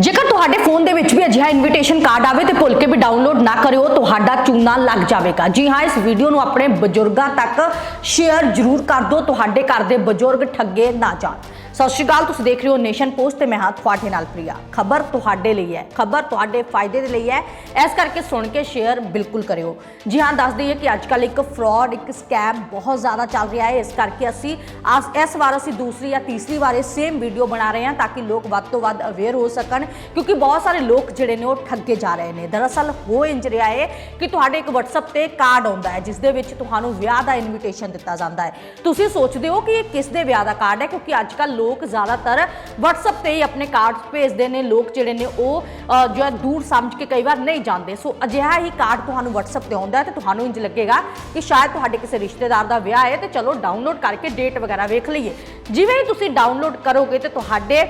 ਜੇਕਰ ਤੁਹਾਡੇ ਫੋਨ ਦੇ ਵਿੱਚ ਵੀ ਅਜਿਹਾ ਇਨਵੀਟੇਸ਼ਨ ਕਾਰਡ ਆਵੇ ਤੇ ਭੁੱਲ ਕੇ ਵੀ ਡਾਊਨਲੋਡ ਨਾ ਕਰਿਓ, ਤੁਹਾਡਾ ਚੂਨਾ ਲੱਗ ਜਾਵੇਗਾ। ਜੀ ਹਾਂ, ਇਸ ਵੀਡੀਓ ਨੂੰ ਆਪਣੇ ਬਜ਼ੁਰਗਾਂ ਤੱਕ ਸ਼ੇਅਰ ਜ਼ਰੂਰ ਕਰ ਦਿਓ, ਤੁਹਾਡੇ ਘਰ ਦੇ ਬਜ਼ੁਰਗ ਠੱਗੇ ਨਾ ਜਾਣ। ਸਤਿ ਸ਼੍ਰੀ ਅਕਾਲ, ਤੁਸੀਂ ਦੇਖ ਰਹੇ ਹੋ ਨੇਸ਼ਨ ਪੋਸਟ ਤੇ ਮੈਂ ਹਾਂ ਤੁਹਾਡੇ ਨਾਲ ਪ੍ਰਿਆ। ਖਬਰ ਤੁਹਾਡੇ ਲਈ ਹੈ, ਖਬਰ ਤੁਹਾਡੇ ਫਾਇਦੇ ਦੇ ਲਈ ਹੈ। ਇਸ ਕਰਕੇ ਸੁਣ ਕੇ ਸ਼ੇਅਰ ਬਿਲਕੁਲ ਕਰਿਓ। ਜੀ ਹਾਂ, ਦੱਸ ਦਈਏ ਕਿ ਅੱਜ ਕੱਲ ਇੱਕ ਫਰਾਡ ਇੱਕ ਸਕੈਮ ਬਹੁਤ ਜ਼ਿਆਦਾ ਚੱਲ ਰਿਹਾ ਹੈ। ਇਸ ਕਰਕੇ ਅਸੀਂ ਆਸ- ਇਸ ਵਾਰ ਅਸੀਂ ਦੂਸਰੀ ਜਾਂ ਤੀਸਰੀ ਵਾਰ ਇਹ ਸੇਮ ਵੀਡੀਓ ਬਣਾ ਰਹੇ ਹਾਂ ਤਾਂ ਕਿ ਲੋਕ ਵੱਧ ਤੋਂ ਵੱਧ ਅਵੇਅਰ ਹੋ ਸਕਣ, ਕਿਉਂਕਿ ਬਹੁਤ ਸਾਰੇ ਲੋਕ ਜਿਹੜੇ ਨੇ ਉਹ ਠੱਗੇ ਜਾ ਰਹੇ ਨੇ। ਦਰਅਸਲ ਹੋ ਇੰਜ ਰਿਹਾ ਹੈ ਕਿ ਤੁਹਾਡੇ ਇੱਕ WhatsApp ਤੇ ਕਾਰਡ ਆਉਂਦਾ ਹੈ ਜਿਸ ਦੇ ਵਿੱਚ ਤੁਹਾਨੂੰ ਵਿਆਹ ਦਾ ਇਨਵੀਟੇਸ਼ਨ ਦਿੱਤਾ ਜਾਂਦਾ ਹੈ। ਤੁਸੀਂ ਸੋਚਦੇ ਹੋ ਕਿ ਇਹ ਕਿਸ ਦੇ ਵਿਆਹ ਦਾ ਕਾਰਡ ਹੈ? ਕਿਉਂਕਿ ਅੱਜ ਕੱਲ ਲੋਕ ਜ਼ਿਆਦਾਤਰ WhatsApp ਤੇ ਹੀ ਆਪਣੇ ਕਾਰਡ ਭੇਜਦੇ ਨੇ। ਲੋਕ ਜਿਹੜੇ ਨੇ ਉਹ ਜੋ ਹੈ ਦੂਰ ਸਮਝ ਕੇ ਕਈ ਵਾਰ ਨਹੀਂ ਜਾਂਦੇ। ਸੋ ਅਜਿਹਾ ਹੀ ਕਾਰਡ ਤੁਹਾਨੂੰ WhatsApp ਤੇ ਆਉਂਦਾ ਤੇ ਤੁਹਾਨੂੰ ਇੰਜ ਲੱਗੇਗਾ ਕਿ ਸ਼ਾਇਦ ਤੁਹਾਡੇ ਕਿਸੇ ਰਿਸ਼ਤੇਦਾਰ ਦਾ ਵਿਆਹ ਹੈ ਤੇ ਚਲੋ ਡਾਊਨਲੋਡ ਕਰਕੇ ਡੇਟ ਵਗੈਰਾ ਵੇਖ ਲਈਏ। ਜਿਵੇਂ ਹੀ ਤੁਸੀਂ ਡਾਊਨਲੋਡ ਕਰੋਗੇ ਤੇ ਤੁਹਾਡੇ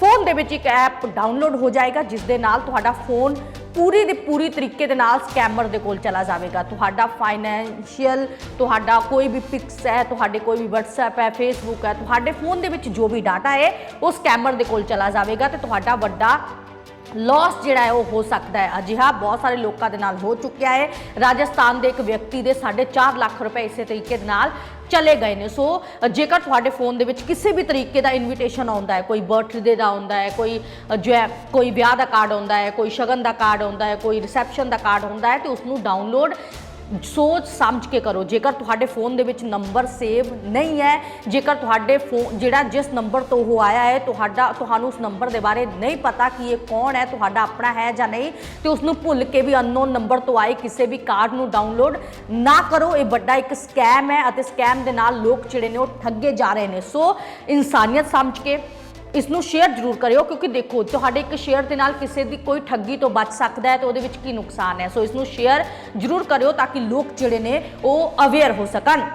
ਫੋਨ ਦੇ ਵਿੱਚ ਇੱਕ ਐਪ ਡਾਊਨਲੋਡ ਹੋ ਜਾਏਗਾ, ਜਿਸ ਦੇ ਨਾਲ ਤੁਹਾਡਾ ਫੋਨ ਪੂਰੀ ਦੇ ਪੂਰੀ ਤਰੀਕੇ ਦੇ ਨਾਲ ਸਕੈਮਰ ਦੇ ਕੋਲ ਚਲਾ ਜਾਵੇਗਾ। ਤੁਹਾਡਾ ਫਾਈਨੈਂਸ਼ੀਅਲ, ਤੁਹਾਡਾ ਕੋਈ ਵੀ ਪਿਕਸ ਹੈ, ਤੁਹਾਡੇ ਕੋਈ ਵੀ WhatsApp ਹੈ, Facebook ਹੈ, ਤੁਹਾਡੇ ਫੋਨ ਦੇ ਵਿੱਚ ਜੋ ਵੀ ਡਾਟਾ ਹੈ, ਉਹ ਸਕੈਮਰ ਦੇ ਕੋਲ ਚਲਾ ਜਾਵੇਗਾ ਤੇ ਤੁਹਾਡਾ ਵੱਡਾ ਲਾਸ ਜਿਹੜਾ ਹੈ ਉਹ ਹੋ ਸਕਦਾ ਹੈ। ਅਜਿਹਾ ਬਹੁਤ ਸਾਰੇ ਲੋਕਾਂ ਦੇ ਨਾਲ ਹੋ ਚੁੱਕਿਆ ਹੈ। ਰਾਜਸਥਾਨ ਦੇ ਇੱਕ ਵਿਅਕਤੀ ਦੇ 4.5 ਲੱਖ ਰੁਪਏ ਇਸੇ ਤਰੀਕੇ ਦੇ ਨਾਲ ਚਲੇ ਗਏ ਨੇ। ਸੋ ਜੇਕਰ ਤੁਹਾਡੇ ਫੋਨ ਦੇ ਵਿੱਚ ਕਿਸੇ ਵੀ ਤਰੀਕੇ ਦਾ ਇਨਵੀਟੇਸ਼ਨ ਆਉਂਦਾ ਹੈ ਕੋਈ ਬਰਥਡੇ ਦਾ ਆਉਂਦਾ ਹੈ ਕੋਈ ਅ, ਜੋ ਕੋਈ ਵਿਆਹ ਦਾ ਕਾਰਡ ਆਉਂਦਾ ਹੈ ਕੋਈ ਸ਼ਗਨ ਦਾ ਕਾਰਡ ਆਉਂਦਾ ਹੈ ਕੋਈ ਰਿਸੈਪਸ਼ਨ ਦਾ ਕਾਰਡ ਆਉਂਦਾ ਹੈ ਤੇ ਉਸ ਨੂੰ ਡਾਊਨਲੋਡ ਸੋਚ ਸਮਝ ਕੇ ਕਰੋ। ਜੇਕਰ ਤੁਹਾਡੇ ਫੋਨ ਦੇ ਵਿੱਚ ਨੰਬਰ ਸੇਵ ਨਹੀਂ ਹੈ, ਜੇਕਰ ਤੁਹਾਡੇ ਫੋਨ ਜਿਹੜਾ ਜਿਸ ਨੰਬਰ ਤੋਂ ਉਹ ਆਇਆ ਹੈ, ਤੁਹਾਡਾ, ਤੁਹਾਨੂੰ ਉਸ ਨੰਬਰ ਦੇ ਬਾਰੇ ਨਹੀਂ ਪਤਾ ਕਿ ਇਹ ਕੌਣ ਹੈ, ਤੁਹਾਡਾ ਆਪਣਾ ਹੈ ਜਾਂ ਨਹੀਂ, ਤੇ ਉਸ ਨੂੰ ਭੁੱਲ ਕੇ ਵੀ ਅਨਨੋਨ ਨੰਬਰ ਤੋਂ ਆਏ ਕਿਸੇ ਵੀ ਕਾਰਡ ਨੂੰ ਡਾਊਨਲੋਡ ਨਾ ਕਰੋ। ਇਹ ਵੱਡਾ ਇੱਕ ਸਕੈਮ ਹੈ ਅਤੇ ਸਕੈਮ ਦੇ ਨਾਲ ਲੋਕ ਜਿਹੜੇ ਨੇ ਉਹ ਠੱਗੇ ਜਾ ਰਹੇ ਨੇ। ਸੋ ਇਨਸਾਨੀਅਤ ਸਮਝ ਕੇ ਇਸ ਨੂੰ ਸ਼ੇਅਰ ਜ਼ਰੂਰ ਕਰਿਓ, ਕਿਉਂਕਿ ਦੇਖੋ, ਤੁਹਾਡੇ ਇੱਕ ਸ਼ੇਅਰ ਦੇ ਨਾਲ ਕਿਸੇ ਦੀ ਕੋਈ ਠੱਗੀ ਤੋਂ ਬਚ ਸਕਦਾ ਹੈ ਤੇ ਉਹਦੇ ਵਿੱਚ ਕੀ ਨੁਕਸਾਨ ਹੈ। ਸੋ ਇਸ ਨੂੰ ਸ਼ੇਅਰ ਜ਼ਰੂਰ ਕਰਿਓ ਤਾਂ ਕਿ ਲੋਕ ਜਿਹੜੇ ਨੇ ਉਹ ਅਵੇਅਰ ਹੋ ਸਕਣ।